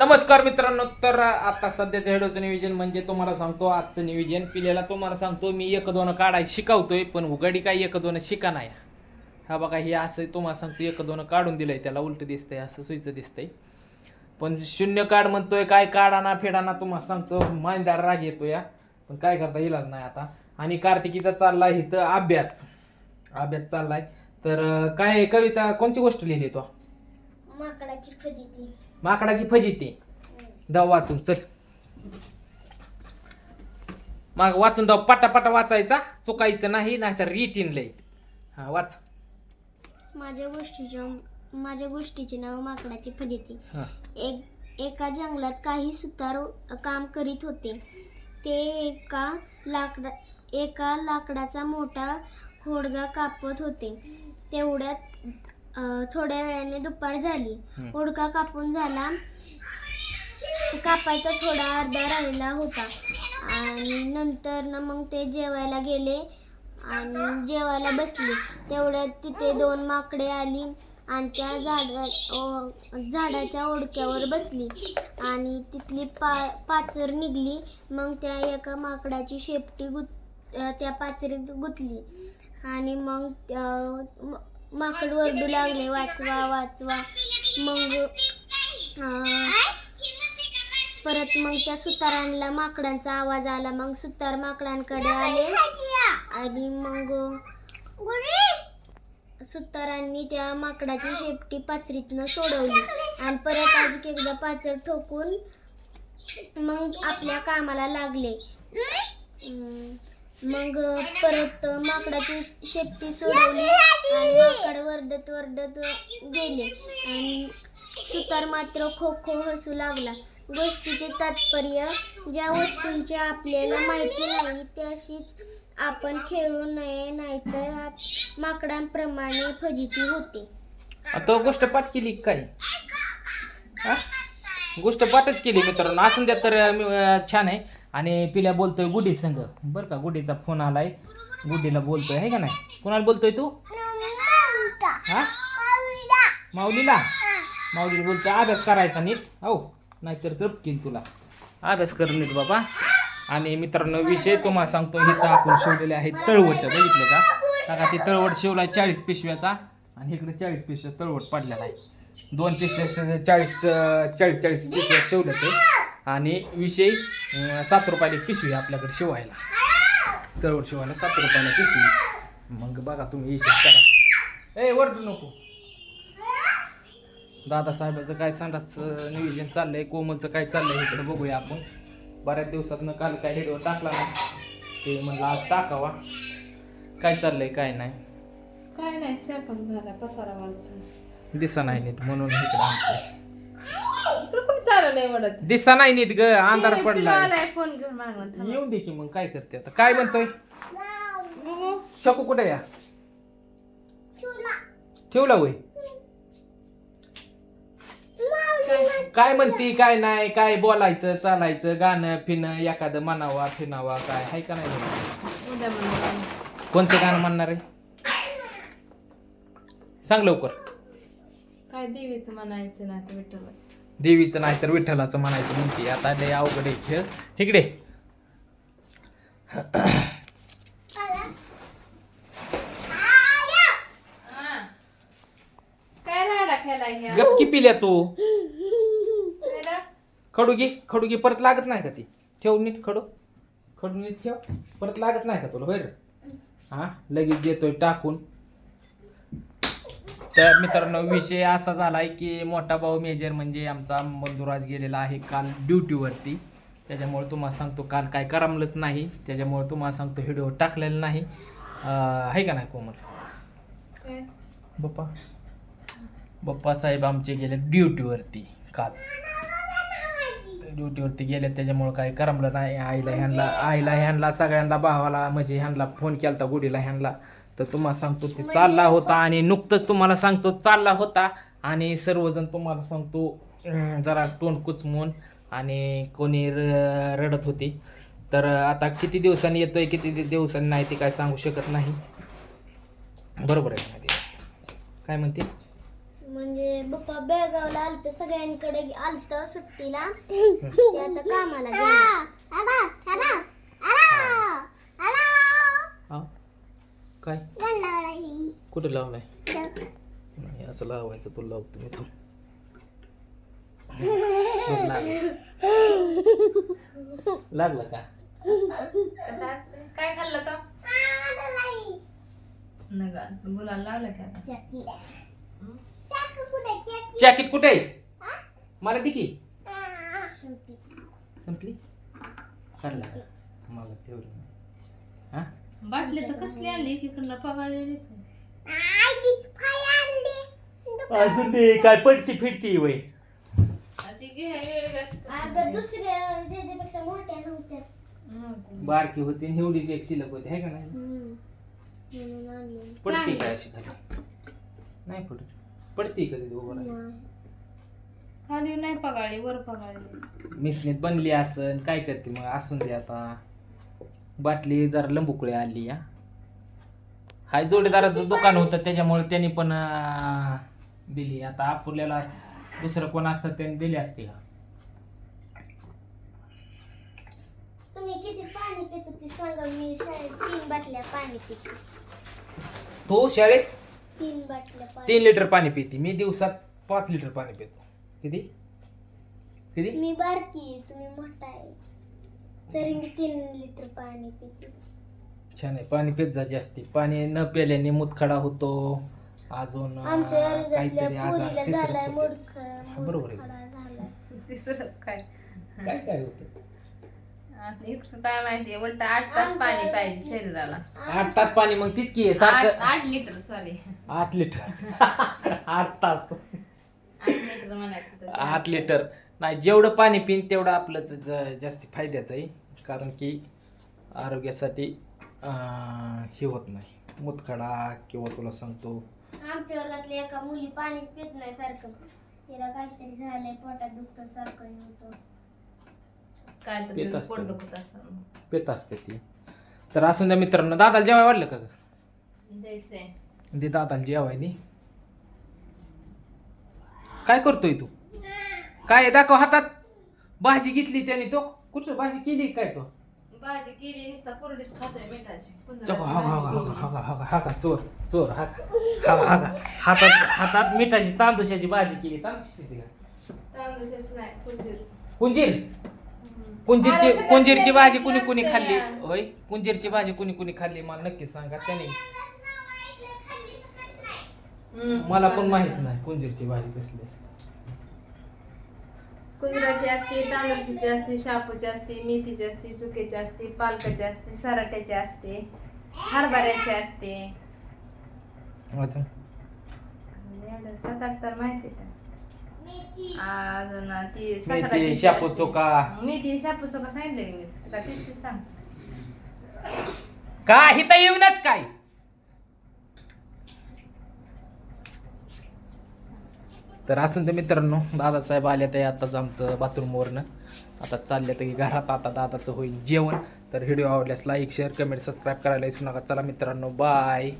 नमस्कार मित्रांनो तर आता सध्याचं हेडोचं नियोजन म्हणजे तुम्हाला सांगतो आजचं नियोजन पिलेला तुम्हाला सांगतो मी एक दोन काढाय शिकवतोय पण उघडी काय एक दोन शिका नाही. हा बघा हे असं तुम्हाला सांगतो एक दोन काढून दिलंय त्याला उलट दिसतंय असं सुईचं दिसतंय. पण शून्य काढ म्हणतोय काय काढाना फेडाना तुम्हाला सांगतो मांदार राग येतो या पण काय करता इलाज नाही आता. आणि कार्तिकीचा चाललाय इथं अभ्यास. अभ्यास चाललाय. तर काय कविता कोणची गोष्ट लिहिली तो? माकडाची फजिती. माकडाची फजिती दाव वाचून चल. मग वाचून दाव पटापटा वाचायचा. चुकायचं नाही नाहीतर रिटीन लय. हा वाच. माझ्या गोष्टीच्या माझ्या गोष्टीचे नाव माकडाची फजिती हा. एक एका जंगलात काही सुतार काम करीत होते. ते एका लाकडा एका लाकडाचा मोठा खोडगा कापत होते. तेवढ्यात थोड्या वेळाने दुपार झाली. खोडगा कापून झाला. कापायचा थोडा अर्धा राहिला होता. आणि नंतर ना मग ते जेवायला गेले. आणि जेवायला बसले. तेवढ्यात तिथे दोन माकडे आली आणि त्या झाडा ओ- झाडाच्या ओढक्यावर बसली. आणि तिथली पा पाचर निघली. मग त्या एका माकडाची शेपटी गुत त्या पाचरीत गुंतली. आणि मग माकड वरडू लागले वाचवा वाचवा. मग परत मग त्या सुतारांना माकडांचा आवाज आला. मग सुतार माकडांकडे आले. आणि मग सुतारांनी त्या माकडाची शेपटी पाचरीतनं सोडवली. आणि परत अजून एकदा पाचर ठोकून मग आपल्या कामाला लागले. मग परत माकडाची शेपटी सोडवली आणि माकड वरडत वरडत गेले. आणि सुतार मात्र खो खो हसू लागला. गोष्टीचे तात्पर्य ज्या वस्तूंची आपल्याला माहिती नाही त्याशीच आपण खेळू नये नाहीतर आप- माकडांप्रमाणे फजिती होते. आता गोष्ट पाठ केली का काय हा? गोष्ट पाठच केली मित्रांनो. असून द्या तर अं, मी, अं, छान आहे. आणि पिल्या बोलतोय गुडी संघ बरं का गुडीचा फोन आलाय. गुडीला बोलतोय आहे का नाही? कोणाला बोलतोय तू? हा? माऊलीला? माऊलीला बोलतोय अभ्यास करायचा नीट. हो नाहीतर चपकीन तुला. अभ्यास कर नीट बाबा. आणि मित्रांनो विषय तुम्हाला सांगतो इथं आपण शिवलेले आहेत तळवट. बघितलं का? बघा ते तळवट शिवलाय चाळीस पिशव्याचा आणि इकडे चाळीस पिशव्या तळवट पडलेला आहे. दोन पिशव्या चाळीस चाळीस चाळीस पिशव्या शिवल्या ते. आणि विषय सात रुपयाला पिशवी आपल्याकडे शिवायला. तळवट शिवायला सात रुपयाला पिशवी. मग बघा तुम्ही हिशेब करा. ए वरडू नको. दादासाहेबाचं काय संडासचं नियोजन चाललंय कोमलचं काय चाललंय इकडे बघूया आपण. बऱ्याच दिवसातनं काल काय व्हिडिओ टाकला ना ते म्हणलं आज टाकावा. काय चाललंय काय नाही. काय नाही स्वयंपाक झाला पसारा दिसा नाही नीट म्हणून इकडं. दिसा नाही नीट ग अंधार पडला फोन घेऊन थांबा. येऊन दे की मग काय करते आता? काय म्हणतोय. शकू कुठे या? ठेवला होय? काय? काय म्हणती काय नाही काय बोलायचं चालायचं गाणं फिणं एखादं म्हणावा फिनावा काय? हाय का नाही उद्या म्हणून कोणतं गाणं म्हणणार आहे? सांग लवकर. काय देवीचं म्हणायचं ना ते विठ्ठलाच? देवीचं नाही तर विठ्ठलाचं म्हणायचं म्हणते आता लय अवघड आहे खेळ. तिकडे. काय राडा खेळाय ह्या? गपकी पिल्या तू? राडा? खडू घे खडू घे. परत लागत नाही का ती? ठेव नीट खडू. खडू नीट ठेव. परत लागत नाही का तुला? होय रे? हा? लगेच देतोय टाकून. तर मित्रांनो विषय असा झालाय की मोठा भाऊ मेजर म्हणजे आमचा बंधुराज गेलेला आहे काल ड्युटीवरती त्याच्यामुळे तुम्हाला सांगतो काल काय करमलंच नाही. त्याच्यामुळे तुम्हाला सांगतो व्हिडिओ टाकलेला नाही. आहे का नाही कोमल? बाप्पा? बाप्पा साहेब आमचे गेले ड्युटीवरती काल. ड्युटीवरती गेले त्याच्यामुळं काही करमलं नाही. आईला ह्यांना आईला ह्यांना सगळ्यांना भावाला म्हणजे ह्यांना फोन केला गुडीला ह्यांना. तर तुम्हाला सांगतो ते चालला होता आणि नुकतंच तुम्हाला सांगतो चालला होता. आणि सर्वजण तुम्हाला सांगतो जरा तोंड कुचमून आणि कोणी र- रडत होती. तर आता किती दिवसांनी येतोय किती दिवसांनी नाही ते काय सांगू शकत नाही. बरोबर आहे? काय म्हणते? म्हणजे म्हणजे पप्पा बेळगावला आलत सगळ्यांकडे आलत सुट्टीला. ते आता कामाला हा. काय? कुठे लावलाय? नाही असं लावायचं तुला लावतो मी. बघ लागलं. का? काय खाल्लं तर नका गुलाल लावलं की जॅकेट कुठे? आहे मला दे की. संपली? काढला का? मला तेवढं नाही. हा बाटली तर कसली आणली तिकडनं पगाळलेलीच. असं ते काय पडती फिरती वय. ती दुसऱ्या त्याच्यापेक्षा मोठ्या नव्हत्याच. बारकी होती आणि एवढीच एक शिल्लक होती आहे का नाही? म्हणून आणलं. पडती काय अशी खाली? नाही पडत पडती कधी उभं राहिलं. खाली नाही पगाळली वर पगाळली. मिसनीत बनली असन काय करते मग? असून दे आता. बाटली जरा लंबुकुळे आली या हाय जोडीदाराचं दुकान होतं त्याच्यामुळे त्यांनी पण दिली. आता आपल्याला दुसरं कोण असतं त्यांनी दिली असते का तुम्ही किती पाणी पितो ते सांगा मी शाळेत तीन बाटल्या पाणी पितो. तो शाळेत? तीन बाटल्या पाणी तीन लिटर पाणी पिते. मी दिवसात पाच लिटर पाणी पितो. किती? किती? मी बारकी आहे, तुम्ही मोठा आहे. तरी मी तीन लिटर पाणी पिते. छान आहे. पाणी पित जा जास्ती. पाणी न प्याल्याने मुतखडा होतो. अजून अं, आमच्या वर्गातल्या काहीतरी आजार पोरीला तिसरंच झालाय होतं. मूर्ख हा, बरोबर आहे. मूर्खडा झालाय. तिसरंच काय? काय काय होतं? आता इतकं काय माहिती उलट आठ तास पाणी पाहिजे शरीराला. आठ तास पाणी मग तीच की आहे, आठ सारखं आठ लिटर सॉरी आठ लिटर. आठ तास. आठ लिटर म्हणायचं तर. आठ लिटर. नाही जेवढं पाणी पिन तेवढं आपलंच ज- जास्ती फायद्याचं आहे. कारण की आरोग्यासाठी अं, हे होत नाही. मुतखडा किंवा तुला सांगतो. आमच्या वर्गातल्या एका मुली पाणीच पित नाही सारखं. तिला काहीतरी झालंय पोटात दुखतं सारखं हे होतं. काय तर पित असतं. पोट दुखत असं पेत असते ती. तर असून द्या मित्रांनो दादाला जेवाय वाढलं का ग? द्यायचंय. दे दादाला जेवाय दे. काय करतोय तू? काय? दाखव हातात. भाजी घेतली त्याने तो. कुठं भाजी केली काय तो? भाजी केली नुसता कुरडीच खातोय मिठाची. चको हा हा हा हा हा हा हा का चोर चोर हा हा हातात हातात मिठाची तांदुशाची भाजी केली. तांदुशाची का? तांदूळच नाही कुंजीर. कुंजीर? कुंजीरची कुंजीरची भाजी कुणी कुणी खाल्ली? होय कुंजीरची भाजी कुणी कुणी खाल्ली? मला नक्की सांगा त्याने. मला पण माहीत नाही कुंजीरची भाजी कसली असते. कुंजराची असते तांदूळची असते शापूची असते मेथीची असते चुकीची असते पालकाची असते सराट्याची असते हरभऱ्याची असते. अजून एवढं सात आठ तर माहिती आहे अजून ती मेथी शापू असते. चोका मेथी शापू चोका सांगितलं की मी. तुला तीच तीच सांग काय इथं येऊनच काय? तर असं तर मित्रांनो दादासाहेब आले ते आताच आमचं बाथरूमवरनं आता चालले तर घरात आता दादाचं होईल जेवण. तर व्हिडिओ आवडल्यास लाईक शेअर कमेंट सबस्क्राईब करायला विसरू नका. चला मित्रांनो बाय